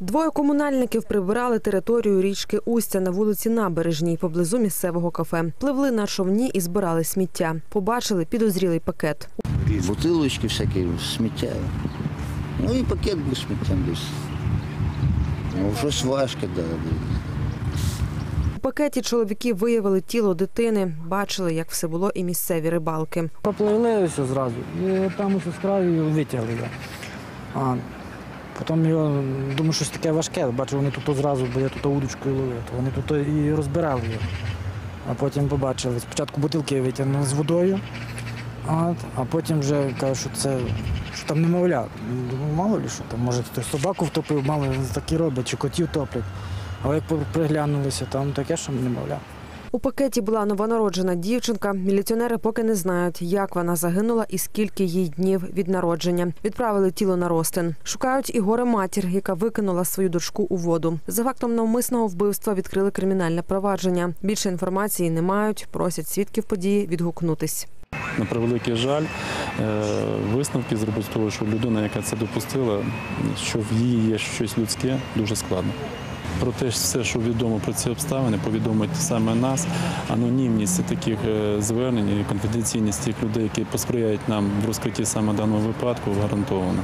Двоє комунальників прибирали територію річки Устя на вулиці Набережній поблизу місцевого кафе. Пливли на човні і збирали сміття. Побачили підозрілий пакет. Бутилочки всякі, сміття. Ну і пакет був сміттям десь. Ну, щось важке, да. У пакеті чоловіки виявили тіло дитини. Бачили, як все було, і місцеві рибалки. Попливли все зразу. І там сестра його витягли. А потім його, думаю, щось таке важке. Бачу, вони тут зразу, бо я тут удочкою ловив, то вони тут і розбирали його. А потім побачили. Спочатку бутилки витягнули з водою, а, а потім вже кажуть, що це що там немовля. Думаю, мало ли що там, може хтось собаку втопив, мало такі роблять, чи котів топлять. Але як приглянулися, там таке, що немовля. У пакеті була новонароджена дівчинка. Міліціонери поки не знають, як вона загинула і скільки їй днів від народження. Відправили тіло на розтин. Шукають і горе матір, яка викинула свою дочку у воду. За фактом навмисного вбивства відкрили кримінальне провадження. Більше інформації не мають. Просять свідків події відгукнутись. На превеликий жаль, е, висновки зробити того, що людина, яка це допустила, що в її є щось людське, дуже складно. Про те, все, що відомо про ці обставини, повідомить саме нас. Анонімність таких е, звернень і конфіденційність тих людей, які посприяють нам в розкритті саме даного випадку, гарантована.